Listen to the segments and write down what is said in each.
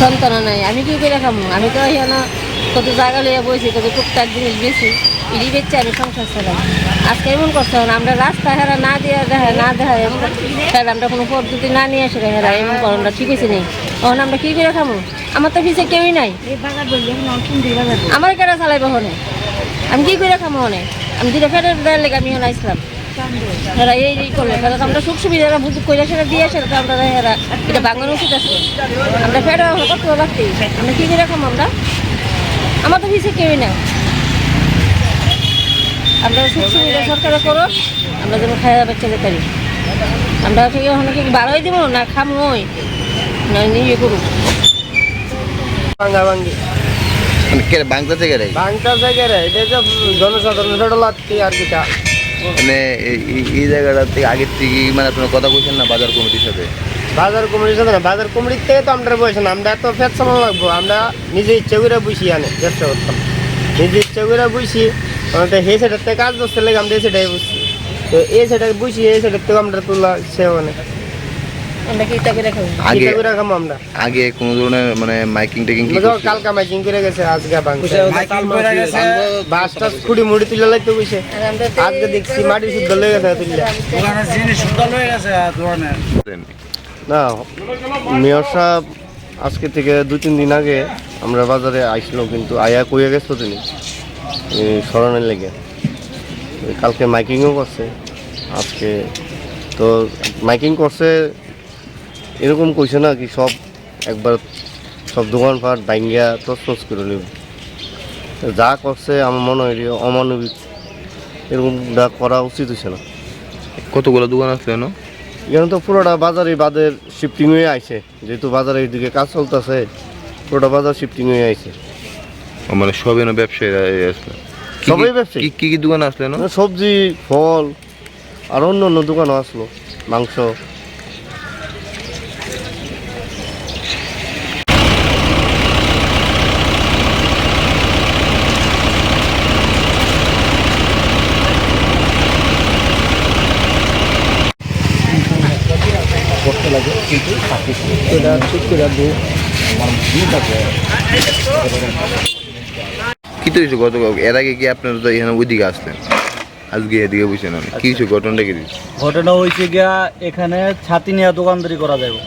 সন্তান নাই, আমি কি করে খামু? আমি তো এখানে কত জায়গা লইয়া বসি কত টুকটাক জিনিস বেশি ইডি বেচছে আমি সংসার চালাই। আজকে এমন করছে আমরা রাস্তা হেরা না দিয়ে দেখা না দেখা হেরা আমরা কোনো পদ্ধতি না নিয়ে আসে হেরা এমন করো, আমরা ঠিক হয়েছে নেই তখন আমরা কি করে খামু? আমার তো পিছিয়ে কেউই নাই। আমার কেনা চালাইব হনে? আমি কি করে খামো অনেক আমি দুটো ফেরের দেওয়ার লেগে আমি হনে এই এই করলে। হেরা আমরা সুখ সুবিধা সেটা দিয়ে আমরা এটা বাংলার উচিত আছে। আমরা ফেরা কত রাখতে আমরা কি করে খামো আমরা? পিছিয়ে কেউই সুখ সুবিধা সরকারে করো আমরা যেন খাওয়া বাচ্চা যেতে পারি। আমরা থেকে ওখানে কি বারোই দিব না খামোই। না নিজে করুক। ভাঙ্গা ভাঙ্গি। মানে কে বাংলা থেকে জায়গায় রে এটা লাগতে আর কিটা মানে এই- জায়গাটা থেকে আগের থেকে মানে আপনার কথা বলছেন না বাজার কমিটির সাথে? বাজার কমিটির সাথে না, বাজার কমিটির থেকে তো আমরা বসে না, আমরা এত ফেট সামান লাগবো, আমরা নিজে ইচ্ছে করে বুঝি আনে ব্যবসা করতাম নিজে ইচ্ছে করে বুঝি আমাদের হে সেটার থেকে কাজ করতে লাগে আমরা এই সেটাই বুঝছি তো এই সেটা বুঝি এই সেটার থেকে আমরা তোলা সে মানে আমরা কি করে খাব আগে করে আমরা। আগে কোনো ধরনের মানে মাইকিং টেকিং কি আমরা কালকা মাইকিং করে গেছে আজকে বাস টাস খুঁড়ি মুড়ি তুলে আজকে দেখছি মাটি শুদ্ধ গেছে না মেয়র সাহেব আজকে থেকে দু তিন দিন আগে আমরা বাজারে আইছিল কিন্তু আয়া কইয়া গেছো তিনি এই স্মরণের লেগে। কালকে মাইকিংও করছে। আজকে তো মাইকিং করছে এরকম কইছে না কি সব একবার সব দোকান দোকানপাট ভাঙ্গিয়া তস করে নিব যা করছে আমার মনে হয় অমানবিক। এরকম যা করা উচিত হয়েছে না। কতগুলো দোকান আসলে না এখানে তো পুরোটা বাজারে বাদের শিফটিং হয়ে আইছে। যেহেতু বাজারে এইদিকে কাজ চলতেছে পুরোটা বাজার শিফটিং হয়ে আইছে। মানে সবই না ব্যবসায়ীরা আসলে সবাই ব্যবসায়ী? কি কি দোকান আসলে না সবজি ফল আর অন্য অন্য দোকানও আসলো মাংস। কি তো হয়েছে গত এর আগে কি আপনারা তো এখানে ওইদিকে আসলেন? আজকে এদিকে বুঝছেন না কি হয়েছে ঘটনাটা কি ঘটনা হয়েছে গিয়া এখানে ছাতি নিয়ে দোকানদারি করা যাবে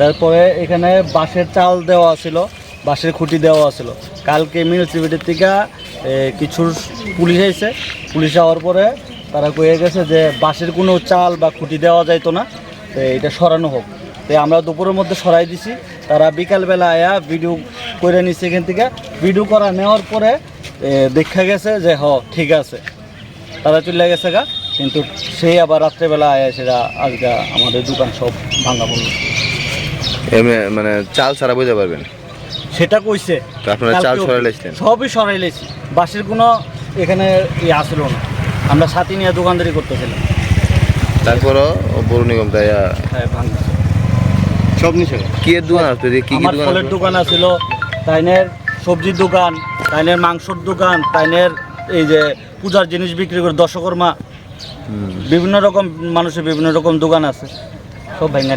তারপরে এখানে বাঁশের চাল দেওয়া ছিল বাঁশের খুঁটি দেওয়া ছিল। কালকে মিউনিসিপ্যালিটির থেকে কিছু পুলিশ এসে পুলিশ আওয়ার পরে তারা কয়ে গেছে যে বাঁশের কোনো চাল বা খুঁটি দেওয়া যাইতো না তো এটা সরানো হোক। তো আমরা দুপুরের মধ্যে সরাই দিছি। তারা বিকালবেলা আয়া ভিডিও করে নিছে এখান থেকে। ভিডিও করা নেওয়ার পরে দেখা গেছে যে হ ঠিক আছে। তারা চলে গেছে গা। কিন্তু সেই আবার রাত্রেবেলা আয়া সেটা আজকে আমাদের দোকান সব ভাঙা পড়ল। মানে চাল ছাড়া বুঝতে পারবেন? সেটা কইছে। আপনারা চাল কালকেও- সরাইলেছিলেন? সবই সরাইলেছি বাসের কোনো এখানে ইয়ে আসলো না। আমরা সাথী নিয়ে দোকানদারি করতেছিলাম। তারপরও পৌর নিগম তাই হ্যাঁ ভাঙছে। সব নিচে কি এর দোকান আসলো কি কি দোকান ফলের দোকান আছিল তাইনের সবজির দোকান তাইনের মাংসর দোকান তাইনের এই যে পূজার জিনিস বিক্রি করে দশকর্মা। বিভিন্ন রকম মানুষের বিভিন্ন রকম দোকান আছে সব ভেঙে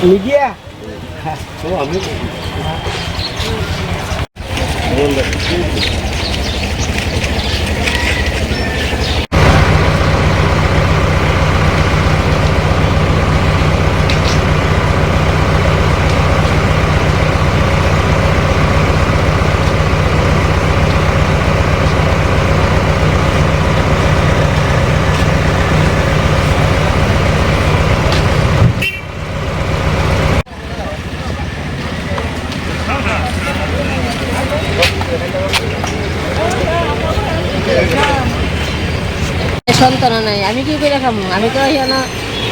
নিচ্ছে মিডিয়া সন্তান নাই আমি কি করে খামু? আমি তো এখানে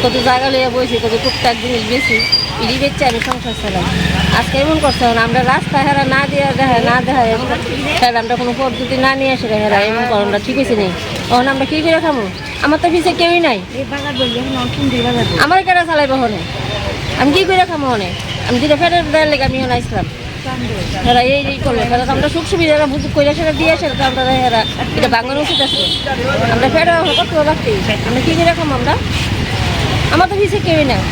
কত জায়গা লইয়া বইছি কত টুকটাক জিনিস বেশি ইডি বেচছে আমি সংসার চালাই। আজকে এমন করছে আমরা রাস্তা হেরা না দিয়ে দেখা না দেখা হেরা আমরা কোনো পদ্ধতি না নিয়ে আসে হেরা এমন করণটা ঠিক আছে নেই। তখন আমরা কি করে খামু? আমার তো পিছিয়ে কেউই নাই। আমার কেটা চালাইব হনে? আমি কি করে খামো হনে? আমি যেটা ফেরত দেওয়ার লেগে আমি হনে আসলাম এই এই করল। হেরা তো আমরা সুখ সুবিধা বুঝুক করে সেটা দিয়ে আসে তো আমরা হেরা এটা বাংলার উচিত আছে। আমরা ফেরা কত রাখতে আমরা কি করে আমরা? আমার তো কেউই নাই।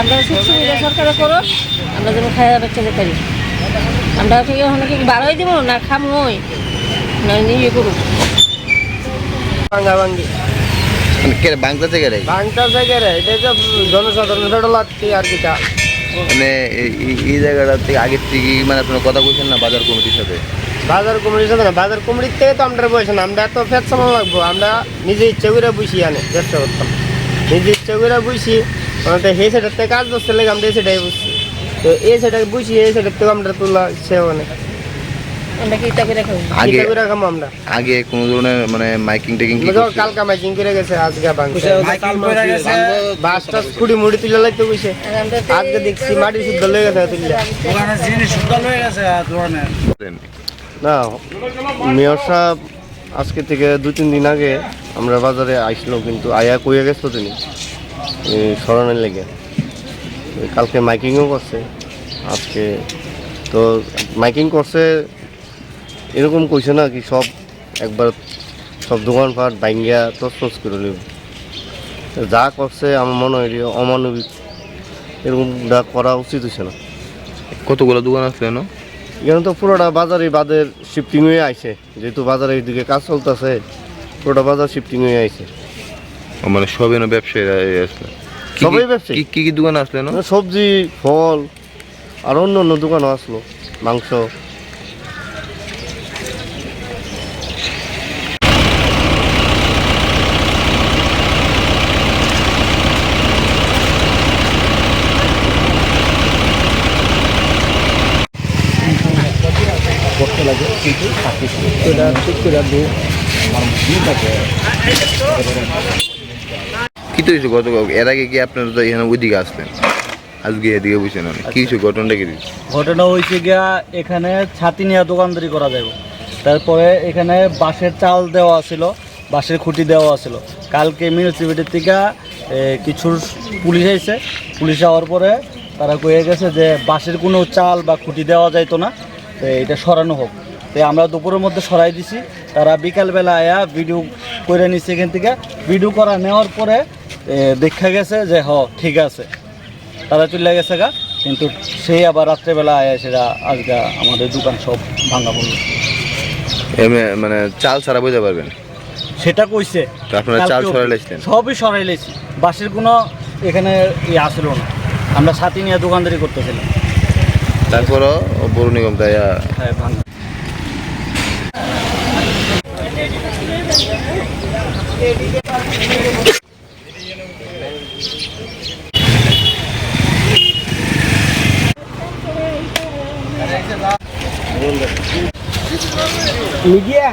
আমরা সুখ সুবিধা সরকারে করো আমরা যেন খাওয়া বাচ্চা যেতে পারি। আমরা কি বারোই দিব না খামোই। না নিয়ে করুক। ভাঙ্গা ভাঙ্গি। মানে কে বাংলা থেকে রে? ভাঙটা জায়গায় এটা তো জনসাধারণ লাগছে আর কিটা মানে এই- জায়গাটা থেকে আগের থেকে মানে আপনার কথা বলছেন না বাজার কমিটির সাথে? বাজার কমিটির সাথে না, বাজার কমিটির থেকে তো আমরা বসেন আমরা এত ফেট সামান লাগবো, আমরা নিজে ইচ্ছে করে বুঝি আনে ব্যবসা করতাম। নিজে ইচ্ছে করে বুঝি আমাদের সেই সাইডের থেকে কাজ করতে লেগে আমরা এই সাইডে বুঝছি তো এই সাইডে বুঝি এই সাইডের থেকে আমরা তোলা সে মানে আমরা কি করে খাব? আগে করে আমরা। আগে কোনো ধরনের মানে মাইকিং টেকিং কি দেখো কালকা মাইকিং করে গেছে আজকে ভাঙছে মাইকিং করে গেছে। বাস টাস খুঁড়ি মুড়ি তুলে আজকে দেখছি মাটি শুদ্ধ লেগে গেছে তুললে। ওখানে জিনিস শুদ্ধ গেছে ধরনের। না মেয়র সাহেব আজকে থেকে দু তিন দিন আগে আমরা বাজারে আইসলো কিন্তু আয়া কইয়া গেছো তিনি এই স্মরণের লেগে। কালকে মাইকিংও করছে। আজকে তো মাইকিং করছে এরকম কইছে না কি সব একবার সব দোকানপাট ভাঙ্গিয়া তছনছ করে নেব যা করছে আমার মনে হয় অমানবিক এরকম করা উচিত হয়েছে না। কতগুলো দোকান আসলে না এখানে তো পুরোটা বাজারে বাদের শিফটিং হয়ে আইছে যেহেতু বাজারে এইদিকে কাজ চলতেছে পুরোটা বাজার শিফটিং হয়ে আইছে। মানে সবই না ব্যবসায়ীরা আসলে। সবই ব্যবসায়ী? কি- কি কি দোকান আসলে না সবজি ফল আর অন্য অন্য দোকানও আসলো মাংস। কি তো হয়েছে গত এর আগে কি আপনারা তো এখানে ওইদিকে আসলেন? আজকে এদিকে বুঝছেন না কি হয়েছে ঘটনাটা কি ঘটনা হয়েছে গিয়া এখানে ছাতি নিয়ে দোকানদারি করা যাবে তারপরে এখানে বাঁশের চাল দেওয়া ছিল বাঁশের খুঁটি দেওয়া ছিল। কালকে মিউনিসিপ্যালিটির থেকে কিছু পুলিশ আইছে। পুলিশ আওয়ার পরে তারা কয়ে গেছে যে বাঁশের কোনো চাল বা খুঁটি দেওয়া যাইতো না এটা সরানো হোক। তো আমরা দুপুরের মধ্যে সরাই দিছি। তারা বিকালবেলা আয়া ভিডিও করে নিচ্ছে এখান থেকে। ভিডিও করা নেওয়ার পরে দেখা গেছে যে হ ঠিক আছে। তারা চলে গেছে গা। কিন্তু সেই আবার রাত্রেবেলা আয়া সেটা আজকে আমাদের দোকান সব ভাঙা পড়ল মানে চাল ছাড়া বুঝতে পারবেন? সেটা কইছে। আপনারা চাল কালকেও সরাই লাইছেন? সবই বাসের কোনো এখানে ই আসলো না। আমরা ছাতি নিয়ে দোকানদারি করতেছিলাম। তারপরও বড় নিগম তাই হ্যাঁ ভাঙা। மிகியா